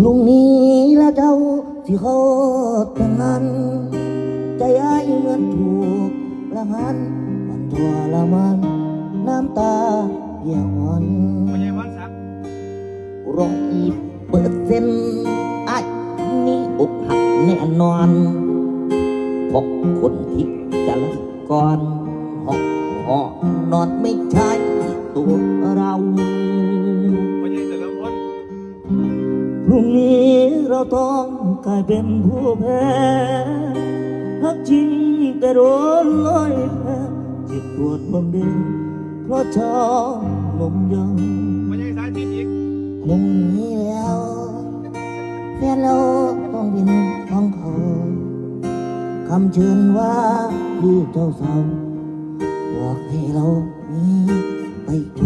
พรุ่งนี้ละเจ้าที่เขาแต่งงานใจไอ้ายเหมือนถูกละหันมันทรมานน้ำตาเหี่ยวอ่อนพญาวันร้อยเปอร์เซ็นต์ไอ้ายนี่อกหักแน่นอนพบคนที่จะละก่อนหอกหอกนอนไม่ใช่ตัวเรา พรุ่งนี้เราต้องกลายเป็นผู้แพ้หักจริงแต่โดนลอยแพ้เจ็บปวดบำเด็นเพราะชอบนมยังพญาสายทินอีกพรุ่งนี้แล้วแฟนเราต้องเป็นของเขาคำเชิญว่าคือเจ้าสาวบอกให้เรานี้ไปเถ